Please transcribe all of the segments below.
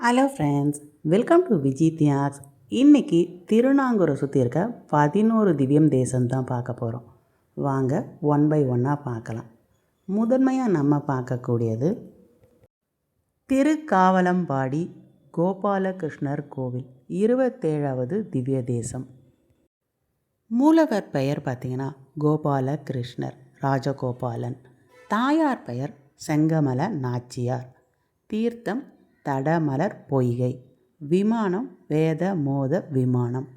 Hello friends welcome to Viji Thiyags இன்றைக்கி திருநாங்கூரை சுற்றி இருக்க பதினோரு திவ்யம் தேசம் தான் பார்க்க போகிறோம் வாங்க ஒன் பை ஒன்னாக பார்க்கலாம். முதன்மையாக நம்ம பார்க்கக்கூடியது திருக்காவலம்பாடி கோபாலகிருஷ்ணர் கோவில் இருபத்தேழாவது திவ்ய தேசம். மூலவர் பெயர் பார்த்தீங்கன்னா கோபாலகிருஷ்ணர் ராஜகோபாலன். தாயார் பெயர் செங்கமல நாச்சியார். தீர்த்தம் தடமலர் பொய்கை. விமானம் வேத மோத விமானம்.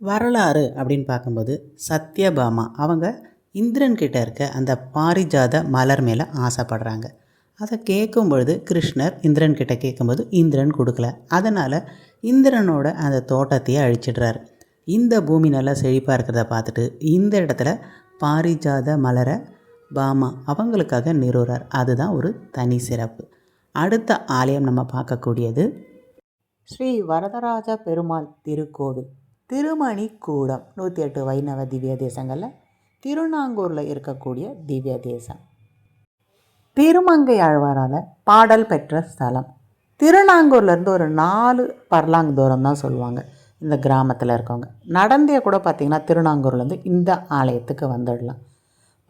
வரலாறு அப்படின்னு பார்க்கும்போது சத்யபாமா அவங்க இந்திரன்கிட்ட இருக்க அந்த பாரிஜாத மலர் மேலே ஆசைப்படுறாங்க. அதை கேட்கும் பொழுது கிருஷ்ணர் இந்திரன்கிட்ட கேட்கும்போது இந்திரன் கொடுக்கல. அதனால் இந்திரனோட அந்த தோட்டத்தையே அழிச்சிடுறாரு. இந்த பூமி நல்லா செழிப்பாக இருக்கிறத பார்த்துட்டு இந்த இடத்துல பாரிஜாத மலரை பாமா அவங்களுக்காக நிறுவுறார். அதுதான் ஒரு தனி சிறப்பு. அடுத்த ஆலயம் நம்ம பார்க்கக்கூடியது. ஸ்ரீ வரதராஜ பெருமாள் திருக்கோவில் திருமணி கூடம் நூற்றி எட்டு வைணவ திவ்ய தேசங்களில் திருநாங்கூரில் இருக்கக்கூடிய திவ்ய தேசம். திருமங்கை ஆழ்வாரால் பாடல் பெற்ற ஸ்தலம். திருநாங்கூர்லேருந்து ஒரு நாலு பர்லாங் தூரம் தான் சொல்லுவாங்க இந்த கிராமத்தில் இருக்கவங்க. நடந்தே கூட பார்த்திங்கன்னா திருநாங்கூர்லேருந்து இந்த ஆலயத்துக்கு வந்துடலாம்.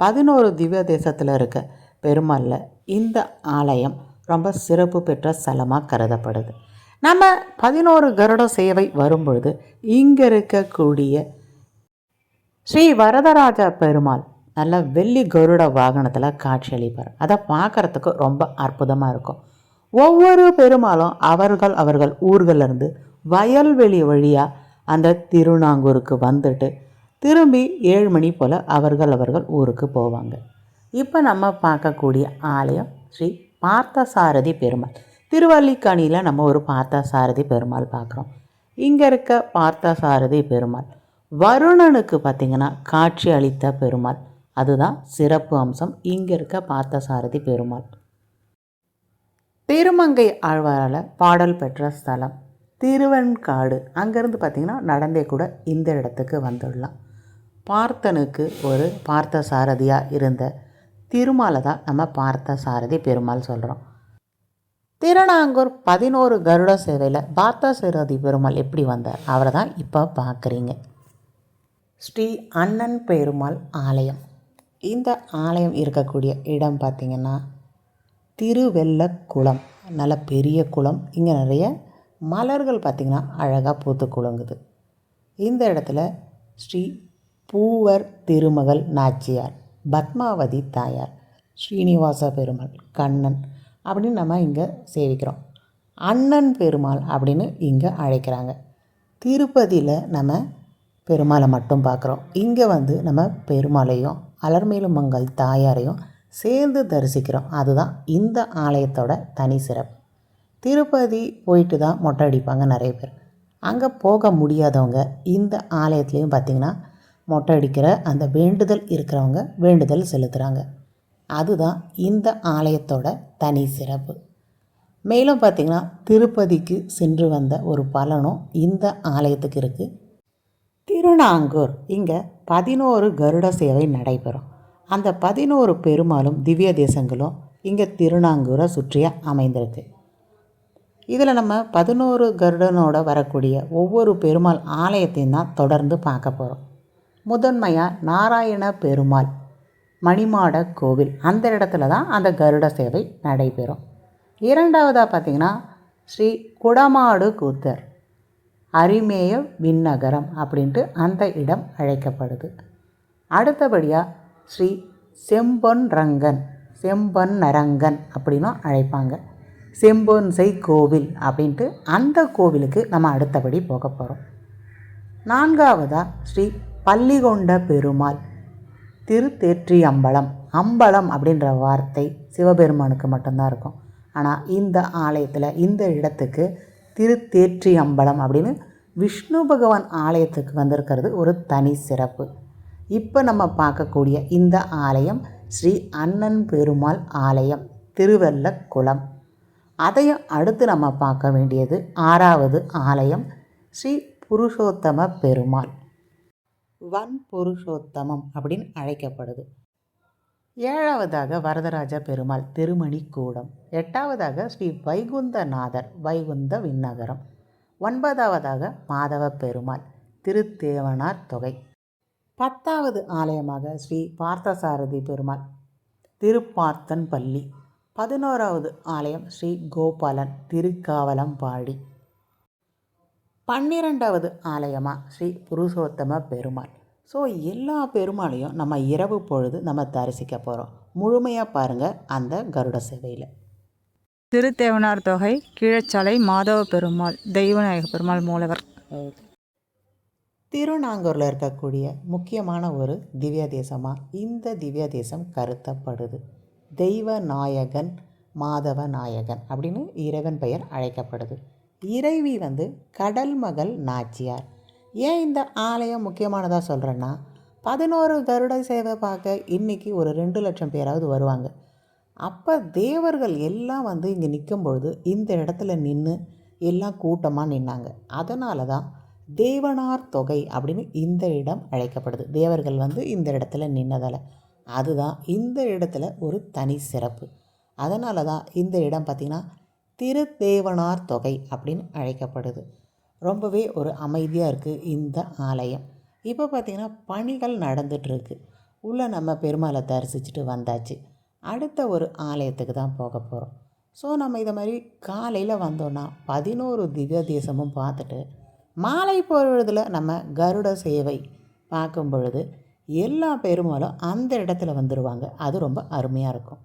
பதினோரு திவ்ய தேசத்தில் இருக்க பெருமாளில் இந்த ஆலயம் ரொம்ப சிறப்பு பெற்ற ஸ்தலமாக கருதப்படுது. நம்ம பதினோரு கருட சேவை வரும்பொழுது இங்கே இருக்கக்கூடிய ஸ்ரீ வரதராஜ பெருமாள் நல்ல வெள்ளி கருட வாகனத்தில் காட்சியளிப்பார் அதை பார்க்குறதுக்கு ரொம்ப அற்புதமாக இருக்கும். ஒவ்வொரு பெருமாளும் அவர்கள் அவர்கள் ஊர்களிலிருந்து வயல்வெளி வழியாக அந்த திருநாங்கூருக்கு வந்துட்டு திரும்பி ஏழு மணி போல் அவர்கள் அவர்கள் ஊருக்கு போவாங்க. இப்போ நம்ம பார்க்கக்கூடிய ஆலயம் ஸ்ரீ பார்த்தசாரதி பெருமாள். திருவல்லிக்கணியில் நம்ம ஒரு பார்த்தசாரதி பெருமாள் பார்க்குறோம். இங்கே இருக்க பார்த்தசாரதி பெருமாள். வருணனுக்கு பார்த்திங்கன்னா காட்சி அளித்த பெருமாள். அதுதான் சிறப்பு அம்சம். இங்கே இருக்க பார்த்தசாரதி பெருமாள். திருமங்கை ஆழ்வாரால் பாடல் பெற்ற ஸ்தலம். திருவெண்காடு. அங்கேருந்து பார்த்திங்கன்னா நடந்தே கூட இந்த இடத்துக்கு வந்துடலாம். பார்த்தனுக்கு ஒரு பார்த்த சாரதியாக இருந்த திருமாலை தான் நம்ம பார்த்த சாரதி பெருமாள் சொல்கிறோம் திருநாங்கூர் பதினோரு கருட சேவையில் பார்த்த சாரதி பெருமாள் எப்படி வந்தார்? அவரை தான் இப்போ பார்க்குறீங்க ஸ்ரீ அண்ணன் பெருமாள் ஆலயம். இந்த ஆலயம் இருக்கக்கூடிய இடம் பார்த்திங்கன்னா திருவெல்லக்குளம் நல்ல பெரிய குளம். இங்கே நிறைய மலர்கள் பார்த்திங்கன்னா அழகாக பூத்து குலுங்குது. இந்த இடத்துல ஸ்ரீ பூவர் திருமகள் நாச்சியார். பத்மாவதி தாயார் ஸ்ரீனிவாச பெருமாள் கண்ணன் அப்படின்னு நம்ம இங்கே சேவிக்கிறோம். அண்ணன் பெருமாள் அப்படின்னு இங்கே அழைக்கிறாங்க. திருப்பதியில் நம்ம பெருமாளை மட்டும் பார்க்குறோம். இங்கே வந்து நம்ம பெருமாளையும் அலர்மேலுமங்கல் தாயாரையும் சேர்ந்து தரிசிக்கிறோம். அதுதான் இந்த ஆலயத்தோட தனி சிறப்பு. திருப்பதி போயிட்டு தான் மொட்டை அடிப்பாங்க நிறைய பேர். அங்கே போக முடியாதவங்க இந்த ஆலயத்துலேயும் பார்த்திங்கன்னா மொட்டை அடிக்கிற அந்த வேண்டுதல் இருக்கிறவங்க வேண்டுதல் செலுத்துகிறாங்க அதுதான் இந்த ஆலயத்தோட தனி சிறப்பு. மேலும் பார்த்திங்கன்னா திருப்பதிக்கு சென்று வந்த ஒரு பலனும் இந்த ஆலயத்துக்கு இருக்குது திருநாங்கூர் இங்கே பதினோரு கருட சேவை நடைபெறும். அந்த பதினோரு பெருமாளும் திவ்ய தேசங்களும் இங்கே திருநாங்கூரை சுற்றிய அமைந்திருக்கு. இதில் நம்ம பதினோரு கருடனோட வரக்கூடிய ஒவ்வொரு பெருமாள் ஆலயத்தையும் தான் தொடர்ந்து பார்க்க போகிறோம் முதன்மையாக நாராயண பெருமாள் மணிமாட கோவில். அந்த இடத்துல தான் அந்த கருட சேவை நடைபெறும். இரண்டாவதாக பார்த்திங்கன்னா ஸ்ரீ குடமாடு கூத்தர் அரிமேய விண்ணகரம் அப்படின்ட்டு அந்த இடம் அழைக்கப்படுது. அடுத்தபடியாக ஸ்ரீ செம்பொன் ரங்கன் செம்பொன் நரங்கன் அப்படின்னும் அழைப்பாங்க. செம்பொன்சை கோவில் அப்படின்ட்டு அந்த கோவிலுக்கு நம்ம அடுத்தபடி போக போகிறோம் நான்காவதாக ஸ்ரீ பள்ளிகொண்ட பெருமாள். திருத்தேற்றி அம்பலம். அம்பலம் அப்படின்ற வார்த்தை சிவபெருமானுக்கு மட்டும்தான் இருக்கும். ஆனால் இந்த ஆலயத்தில் இந்த இடத்துக்கு திருத்தேற்றி அம்பலம் அப்படின்னு விஷ்ணு பகவான் ஆலயத்துக்கு வந்திருக்கிறது ஒரு தனி சிறப்பு. இப்போ நம்ம பார்க்கக்கூடிய இந்த ஆலயம் ஸ்ரீ அண்ணன் பெருமாள் ஆலயம் திருவல்லக்குளம் அதையும் அடுத்து நம்ம பார்க்க வேண்டியது ஆறாவது ஆலயம் ஸ்ரீ புருஷோத்தம பெருமாள். வன் புருஷோத்தமம் அப்படின்னு அழைக்கப்படுது. ஏழாவதாக வரதராஜ பெருமாள் திருமணி கூடம் எட்டாவதாக ஸ்ரீ வைகுந்தநாதர் வைகுந்த விண்ணகரம். ஒன்பதாவதாக மாதவ பெருமாள் திருத்தேவனார் தொகை. பத்தாவது ஆலயமாக ஸ்ரீ பார்த்தசாரதி பெருமாள் திருப்பார்த்தன் பள்ளி பதினோராவது ஆலயம் ஸ்ரீ கோபாலன் திருக்காவலம்பாடி. பன்னிரெண்டாவது ஆலயமாக ஸ்ரீ புருஷோத்தம பெருமாள். ஸோ எல்லா பெருமாளையும் நம்ம இரவு பொழுது நம்ம தரிசிக்க போகிறோம் முழுமையாக பாருங்கள் அந்த கருட சேவையில். திருத்தேவனார் தொகை கீழச்சாலை மாதவ பெருமாள் தெய்வநாயக பெருமாள் மூலவர். திருநாங்கூரில் இருக்கக்கூடிய முக்கியமான ஒரு திவ்ய தேசமாக இந்த திவ்ய தேசம் கருத்தப்படுது. தெய்வ நாயகன் மாதவ நாயகன் அப்படின்னு இறைவன் பெயர் அழைக்கப்படுது. இறைவி வந்து கடல் மகள் நாச்சியார். ஏன் இந்த ஆலயம் முக்கியமானதாக சொல்கிறேன்னா பதினோரு கருட சேவை பார்க்க இன்றைக்கி ஒரு ரெண்டு லட்சம் பேராவது வருவாங்க. அப்போ தேவர்கள் எல்லாம் வந்து இங்கே நிற்கும் பொழுது இந்த இடத்துல நின்று எல்லாம் கூட்டமாக நின்னாங்க. அதனால தான் தேவனார் தொகை அப்படின்னு இந்த இடம் அழைக்கப்படுது. தேவர்கள் வந்து இந்த இடத்துல நின்னதால். அதுதான் இந்த இடத்துல ஒரு தனி சிறப்பு. அதனால தான் இந்த இடம் பார்த்திங்கன்னா திருத்தேவனார் தொகை அப்படின்னு அழைக்கப்படுது. ரொம்பவே ஒரு அமைதியாக இருக்குது இந்த ஆலயம். இப்போ பார்த்திங்கன்னா பணிகள் நடந்துகிட்ருக்கு உள்ளே நம்ம பெருமாளை தரிசிச்சுட்டு வந்தாச்சு. அடுத்த ஒரு ஆலயத்துக்கு தான் போக போகிறோம் ஸோ நம்ம இதை மாதிரி காலையில் வந்தோன்னா பதினோரு திவ்ய தேசமும் பார்த்துட்டு மாலை பொழுதில் நம்ம கருட சேவை பார்க்கும் பொழுது எல்லா பெருமாளும் அந்த இடத்துல வந்துடுவாங்க அது ரொம்ப அருமையாக இருக்கும்.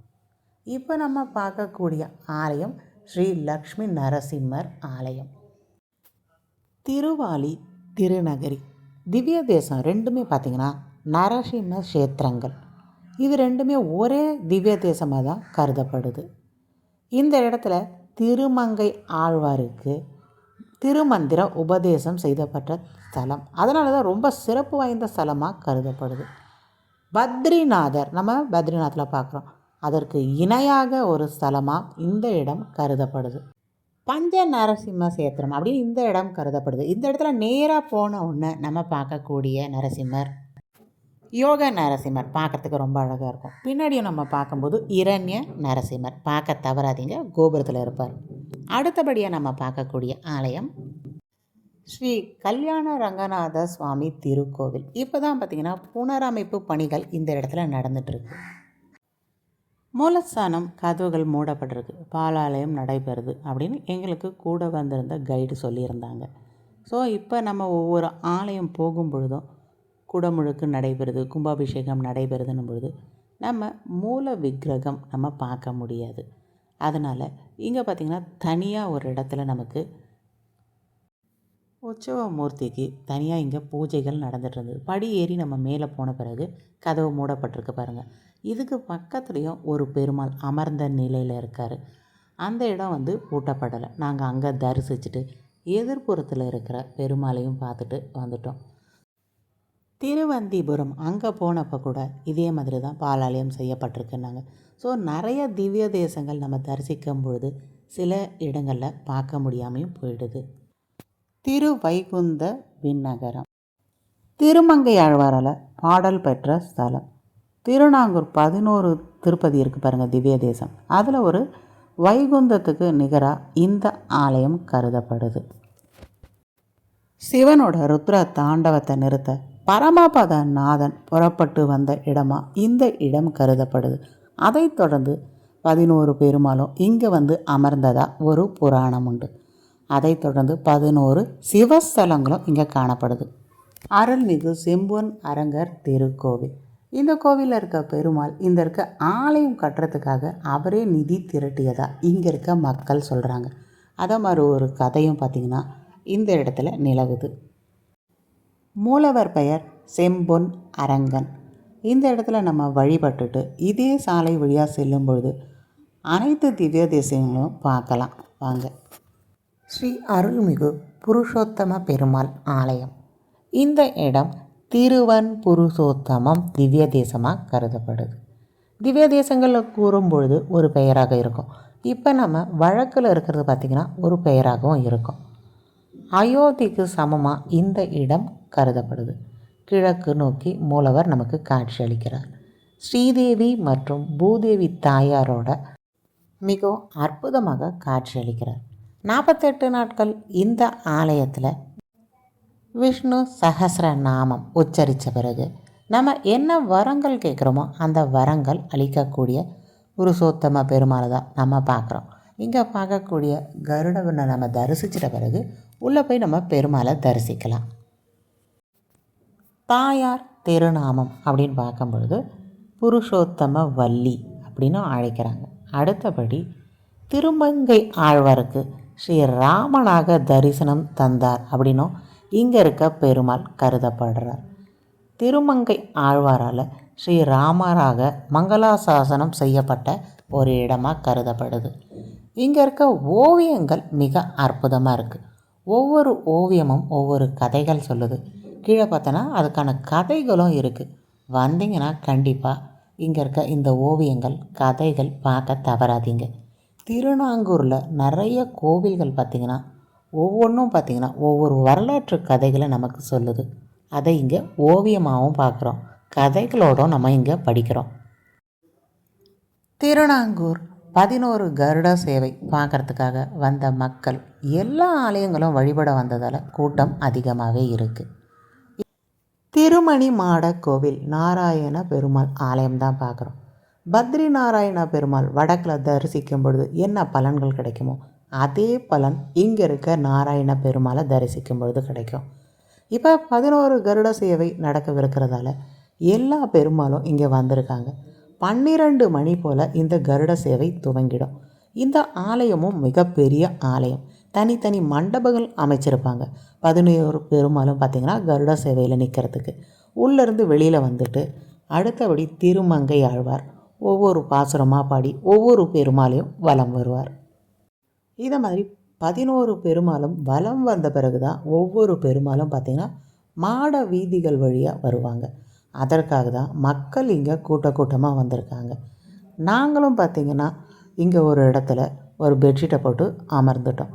இப்போ நம்ம பார்க்கக்கூடிய ஆலயம் ஸ்ரீ லக்ஷ்மி நரசிம்மர் ஆலயம். திருவாலி திருநகரி. திவ்ய தேசம் ரெண்டுமே பார்த்திங்கன்னா நரசிம்ம கஷேத்திரங்கள். இது ரெண்டுமே ஒரே திவ்ய தேசமாக தான் கருதப்படுது. இந்த இடத்துல திருமங்கை ஆழ்வாருக்கு திருமந்திர உபதேசம் செய்தப்பட்ட ஸ்தலம். அதனால தான் ரொம்ப சிறப்பு வாய்ந்த ஸ்தலமாக கருதப்படுது. பத்ரிநாதர் நம்ம பத்ரிநாத்தில் பார்க்குறோம். அதற்கு இணையாக ஒரு ஸ்தலமாக இந்த இடம் கருதப்படுது. பஞ்ச நரசிம்ம சேத்திரம் அப்படின்னு இந்த இடம் கருதப்படுது. இந்த இடத்துல நேராக போன உடனே நம்ம பார்க்கக்கூடிய நரசிம்மர் யோக நரசிம்மர் பார்க்குறதுக்கு ரொம்ப அழகாக இருக்கும். பின்னாடியும் நம்ம பார்க்கும்போது இரண்ய நரசிம்மர். பார்க்க தவறாதீங்க கோபுரத்தில் இருப்பார். அடுத்தபடியாக நம்ம பார்க்கக்கூடிய ஆலயம் ஸ்ரீ கல்யாண ரங்கநாத சுவாமி திருக்கோவில். இப்போ தான் பார்த்திங்கன்னா புனரமைப்பு பணிகள் இந்த இடத்துல நடந்துகிட்ருக்கு மூலஸ்தானம் கதவுகள் மூடப்பட்டிருக்கு பாலாலயம் நடைபெறுது அப்படின்னு எங்களுக்கு கூட வந்திருந்த கைடு சொல்லியிருந்தாங்க. ஸோ இப்போ நம்ம ஒவ்வொரு ஆலயம் போகும் பொழுதும் குடமுழுக்கு நடைபெறுது கும்பாபிஷேகம் நடைபெறுதுன்னும் பொழுது நம்ம மூல விக்கிரகம் நம்ம பார்க்க முடியாது. அதனால் இங்கே பார்த்திங்கன்னா தனியாக ஒரு இடத்துல நமக்கு உற்சவ மூர்த்திக்கு தனியாக இங்கே பூஜைகள் நடந்துகிட்டு இருந்தது. படி ஏறி நம்ம மேலே போன பிறகு கதவு மூடப்பட்டிருக்கு பாருங்கள் இதுக்கு பக்கத்துலேயும் ஒரு பெருமாள் அமர்ந்த நிலையில் இருக்கார். அந்த இடம் வந்து பூட்டப்படலை. நாங்கள் அங்கே தரிசிச்சுட்டு எதிர்ப்புறத்தில் இருக்கிற பெருமாளையும் பார்த்துட்டு வந்துட்டோம். திருவந்திபுரம் அங்கே போனப்போ கூட இதே மாதிரி தான் பாலாலயம் செய்யப்பட்டிருக்குன்னாங்க. ஸோ நிறைய திவ்ய தேசங்கள் நம்ம தரிசிக்கும் பொழுது சில இடங்களில் பார்க்க முடியாமையும் போயிடுது. திருவைகுந்த விண்ணகரம். திருமங்கை ஆழ்வாரால் பாடல் பெற்ற ஸ்தலம். திருநாங்கூர் பதினோரு திருப்பதி இருக்குது பாருங்கள் திவ்ய தேசம். அதில் ஒரு வைகுந்தத்துக்கு நிகராக இந்த ஆலயம் கருதப்படுது. சிவனோட ருத்ர தாண்டவத்தை நிறுத்த பரமபத நாதன் புறப்பட்டு வந்த இடமா இந்த இடம் கருதப்படுது. அதைத் தொடர்ந்து பதினோரு பெருமாளும் இங்கே வந்து அமர்ந்ததாக ஒரு புராணம் உண்டு. அதைத் தொடர்ந்து பதினோரு சிவஸ்தலங்களும் இங்கே காணப்படுது. அருள்மிகு செம்பொன் அரங்கர் திருக்கோவில். இந்த கோவிலில் இருக்க பெருமாள் இந்த இருக்க ஆலயம் கட்டுறதுக்காக அவரே நிதி திரட்டியதா இங்கே இருக்க மக்கள் சொல்கிறாங்க அதை மாதிரி ஒரு கதையும் பார்த்திங்கன்னா இந்த இடத்துல நிலவுது. மூலவர் பெயர் செம்பொன் அரங்கன். இந்த இடத்துல நம்ம வழிபட்டுட்டு இதே சாலை வழியாக செல்லும் பொழுது அனைத்து திவ்ய தேசங்களும் பார்க்கலாம். வாங்க. ஸ்ரீ அருள்மிகு புருஷோத்தம பெருமாள் ஆலயம். இந்த இடம் திருவன் புருஷோத்தமம் திவ்ய தேசமாக கருதப்படுது. திவ்ய தேசங்களில் கூறும்பொழுது ஒரு பெயராக இருக்கும். இப்போ நம்ம வழக்கில் இருக்கிறது பார்த்திங்கன்னா ஒரு பெயராகவும் இருக்கும். அயோத்திக்கு சமமாக இந்த இடம் கருதப்படுது. கிழக்கு நோக்கி மூலவர் நமக்கு காட்சி அளிக்கிறார். ஸ்ரீதேவி மற்றும் பூதேவி தாயாரோட மிகவும் அற்புதமாக காட்சியளிக்கிறார் நாற்பத்தெட்டு நாட்கள் இந்த ஆலயத்தில் விஷ்ணு சஹஸ்ர நாமம் உச்சரித்த பிறகு நம்ம என்ன வரங்கள் கேட்குறோமோ அந்த வரங்கள் அளிக்கக்கூடிய புருஷோத்தம பெருமாளை தான் நம்ம பார்க்குறோம். இங்கே பார்க்கக்கூடிய கருடவனை நம்ம தரிசிச்சிட்ட பிறகு உள்ளே போய் நம்ம பெருமாளை தரிசிக்கலாம். தாயார் திருநாமம் அப்படின்னு பார்க்கும் பொழுது புருஷோத்தம வள்ளி அப்படின்னு அழைக்கிறாங்க. அடுத்தபடி திருமங்கை ஆழ்வாருக்கு ஸ்ரீ ராமனாக தரிசனம் தந்தார் அப்படின்னும் இங்கே இருக்க பெருமாள் கருதப்படுறார். திருமங்கை ஆழ்வாரால் ஸ்ரீ ராமராக மங்களாசாசனம் செய்யப்பட்ட ஒரு இடமாக கருதப்படுது. இங்கே இருக்க ஓவியங்கள் மிக அற்புதமாக இருக்குது ஒவ்வொரு ஓவியமும் ஒவ்வொரு கதைகள் சொல்லுது. கீழே பார்த்தோன்னா அதுக்கான கதைகளும் இருக்குது வந்தீங்கன்னா கண்டிப்பாக இங்கே இருக்க இந்த ஓவியங்கள் கதைகள் பார்க்க தவறாதீங்க. திருநாங்கூரில் நிறைய கோவில்கள் பார்த்திங்கன்னா ஒவ்வொன்றும் பார்த்திங்கன்னா ஒவ்வொரு வரலாற்று கதைகளை நமக்கு சொல்லுது. அதை இங்கே ஓவியமாகவும் பார்க்குறோம். கதைகளோடும் நம்ம இங்கே படிக்கிறோம். திருநாங்கூர் பதினோரு கருட சேவை பார்க்குறதுக்காக வந்த மக்கள் எல்லா ஆலயங்களும் வழிபட வந்ததால் கூட்டம் அதிகமாகவே இருக்குது திருமணி மாட கோவில் நாராயண பெருமாள் ஆலயம் தான் பார்க்குறோம். பத்ரி நாராயண பெருமாள் வடக்கில் தரிசிக்கும் பொழுது என்ன பலன்கள் கிடைக்குமோ அதே பலன் இங்கே இருக்க நாராயண பெருமாளை தரிசிக்கும் பொழுது கிடைக்கும். இப்போ பதினோரு கருட சேவை நடக்கவிருக்கிறதால எல்லா பெருமாளும் இங்கே வந்திருக்காங்க. பன்னிரண்டு மணி போல் இந்த கருட சேவை துவங்கிடும். இந்த ஆலயமும் மிகப்பெரிய ஆலயம். தனித்தனி மண்டபங்கள் அமைச்சிருப்பாங்க. பதினோரு பெருமாளும் பார்த்திங்கன்னா கருட சேவையில் நிற்கிறதுக்கு உள்ளேருந்து வெளியில் வந்துட்டு அடுத்தபடி திருமங்கை ஆழ்வார் ஒவ்வொரு பாசுரமாக பாடி ஒவ்வொரு பெருமாளையும் வலம் வருவார். இதை மாதிரி பதினோரு பெருமாளும் வலம் வந்த பிறகு தான் ஒவ்வொரு பெருமாளும் பார்த்திங்கன்னா மாட வீதிகள் வழியாக வருவாங்க. அதற்காக தான் மக்கள் இங்கே கூட்ட கூட்டமாக வந்திருக்காங்க. நாங்களும் பார்த்திங்கன்னா இங்கே ஒரு இடத்துல ஒரு பெட்ஷீட்டை போட்டு அமர்ந்துட்டோம்.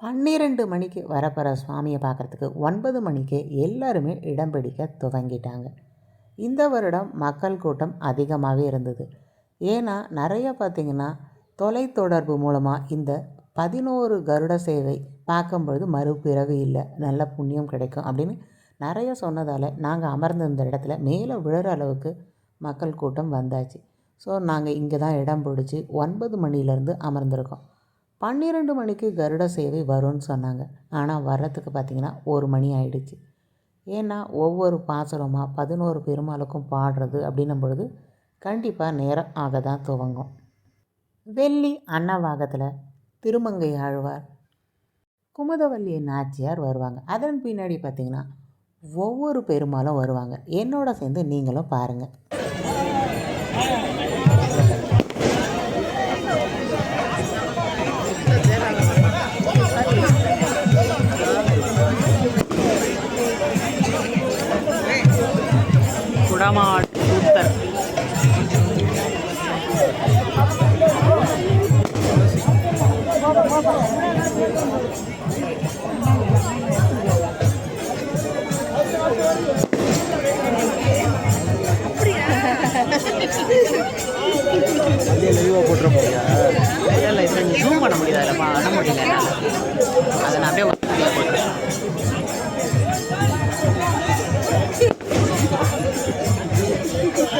பன்னிரெண்டு மணிக்கு வரப்போகிற சுவாமியை பார்க்குறதுக்கு ஒன்பது மணிக்கே எல்லாருமே இடம் பிடிக்க துவங்கிட்டாங்க. இந்த வருடம் மக்கள் கூட்டம் அதிகமாகவே இருந்தது. ஏன்னா நிறைய பார்த்திங்கன்னா தொலைத்தொடர்பு மூலமாக இந்த பதினோரு கருட சேவை பார்க்கும்பொழுது மறுபிறவி இல்லை நல்ல புண்ணியம் கிடைக்கும் அப்படின்னு நிறைய சொன்னதால் நாங்கள் அமர்ந்திருந்த இடத்துல மேலே விழுற அளவுக்கு மக்கள் கூட்டம் வந்தாச்சு. ஸோ நாங்கள் இங்கே தான் இடம் பிடிச்சி ஒன்பது மணிலேருந்து அமர்ந்திருக்கோம். பன்னிரெண்டு மணிக்கு கருட சேவை வரும்னு சொன்னாங்க. ஆனால் வர்றதுக்கு பார்த்திங்கன்னா ஒரு மணி ஆயிடுச்சு. ஏன்னா ஒவ்வொரு பாசுரமாக பதினோரு பெருமாளுக்கும் பாடுறது அப்படின்னும் பொழுது கண்டிப்பாக நேரம் ஆக தான் துவங்கும். வெள்ளி அன்னவாகத்தில் திருமங்கை ஆழ்வார் குமுதவல்லிய நாச்சியார் வருவாங்க. அதன் பின்னாடி பார்த்திங்கன்னா ஒவ்வொரு பெருமாளும் வருவாங்க. என்னோட சேர்ந்து நீங்களும் பாருங்கள் குடமாட் கூத்தர் இல்லை இப்போ நீ ஜூம் பண்ண முடியாது இல்லைப்பா முடியல அதை நான் அப்படியே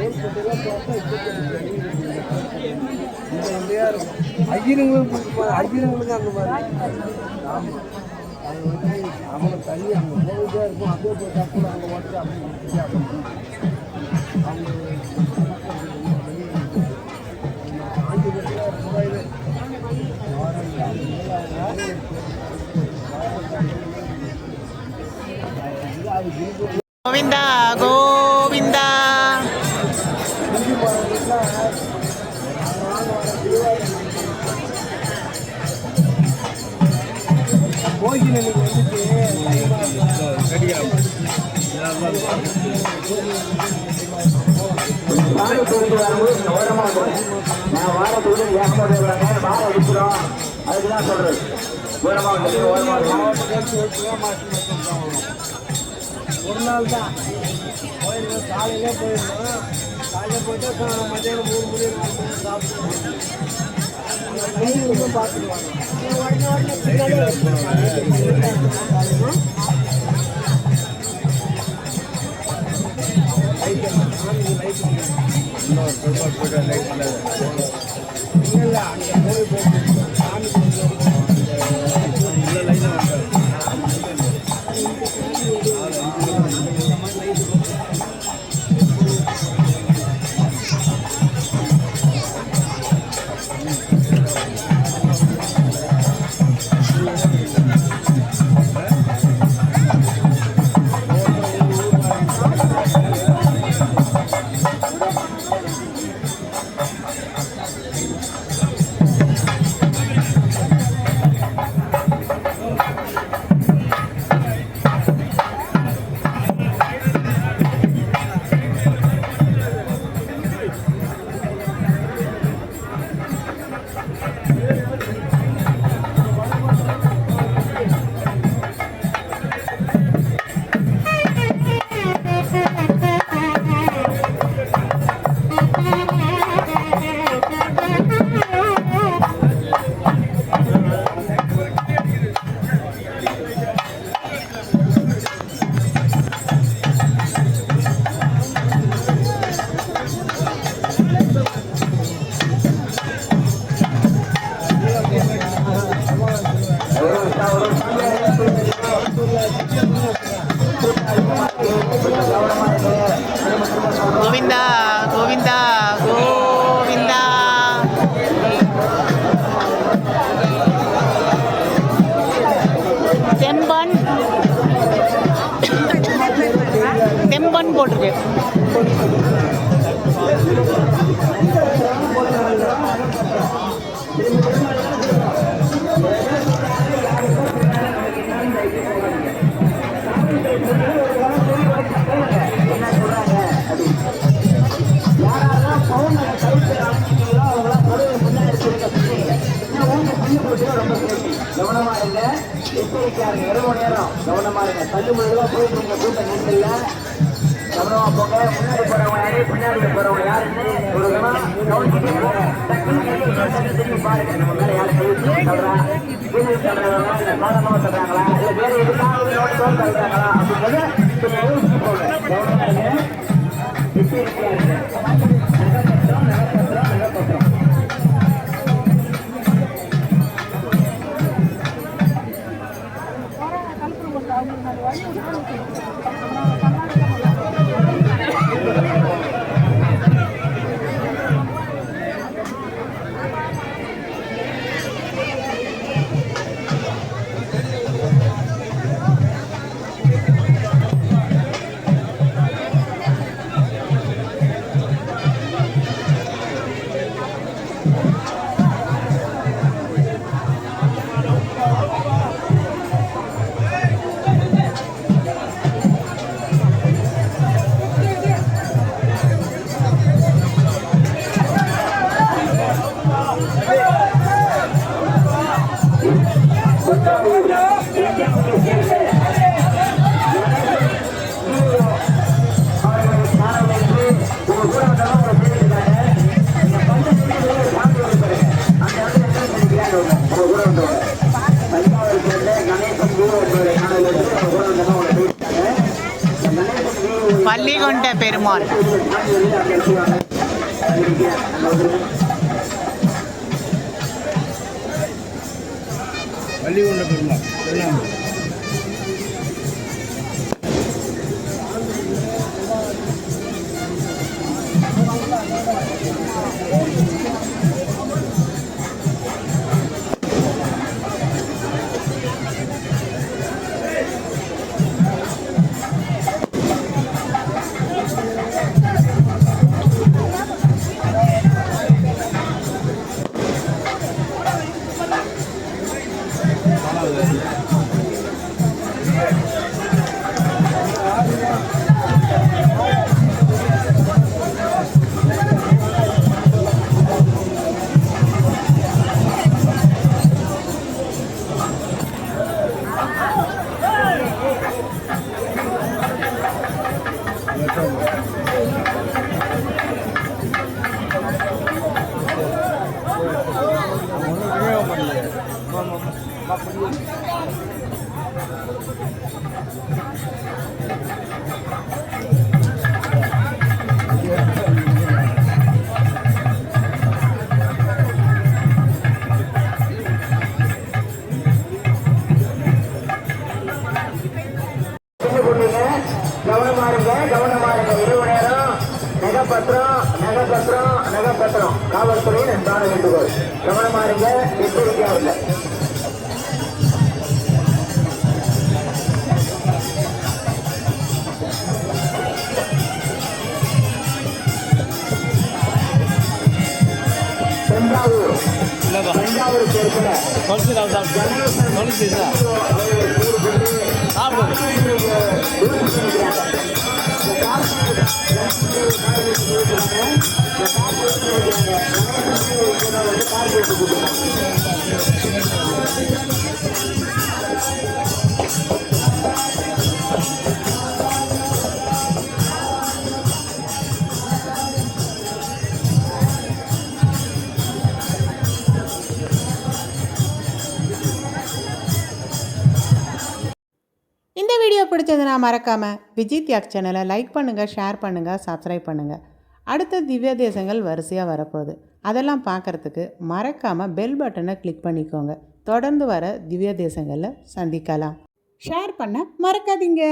கேம் போட்டுலாம் பார்த்தா இந்த இந்தியா இருக்கும் ஐயருங்களுக்கு ஐயருங்களுக்கு அந்த மாதிரி ஆமாம் அது வந்து அவனை தள்ளி அவங்க போயிட்டே இருக்கும் அப்படியே போய் தப்பு அவங்க ஓட்டு அப்படின்னு அவங்க கோவிந்தா கோ ஒரு நாள் தான். கோயிலுக்கு காலையிலே போயிருந்தோம் காலையில் போயிட்டு மத்தியானம் மூணு மணி நாலு மணி சாப்பிட்டு ஒன்றும் பார்த்துக்குவாங்க இல்லை அங்கே போய் போயிட்டு சாமி Yeah, yeah, yeah. கவனமா இருங்க. எச்சரிக்கையாருங்க இரவு நேரம் கவனமா இருங்க. தள்ளு போயிட்டு இருக்க கூட்டம் நெரிசல்ல கவனமா போங்க முன்னாடி போறவங்க யாரு பின்னாடி போறவங்க யாருன்னு ஒரு கவனிச்சுட்டு போங்க திரும்பி பாருங்க நம்ம மேல சொல்றா சொல்றாங்களா இல்ல சொல்றாங்களா இல்ல வேற சொல்றாங்களா அப்படின்றத கொஞ்சம் யோசிச்சு போங்க பள்ளிகொண்ட பெருமாள். பள்ளிகொண்ட பெருமாள். falando. நகப்பத்திரம் காவல்துறையின் அன்பான வேண்டுகோள். கவனமா இருங்க எச்சரிக்கையா இருங்க தஞ்சாவூர் மறக்காமல் விஜய் தியாக் சேனலை லைக் பண்ணுங்கள் ஷேர் பண்ணுங்கள் சப்ஸ்கிரைப் பண்ணுங்கள் அடுத்த திவ்ய தேசங்கள் வரிசையாக வரப்போகுது. அதெல்லாம் பார்க்குறதுக்கு மறக்காமல் பெல் பட்டனை கிளிக் பண்ணிக்கோங்க. தொடர்ந்து வர திவ்ய தேசங்களில் சந்திக்கலாம். ஷேர் பண்ண மறக்காதீங்க.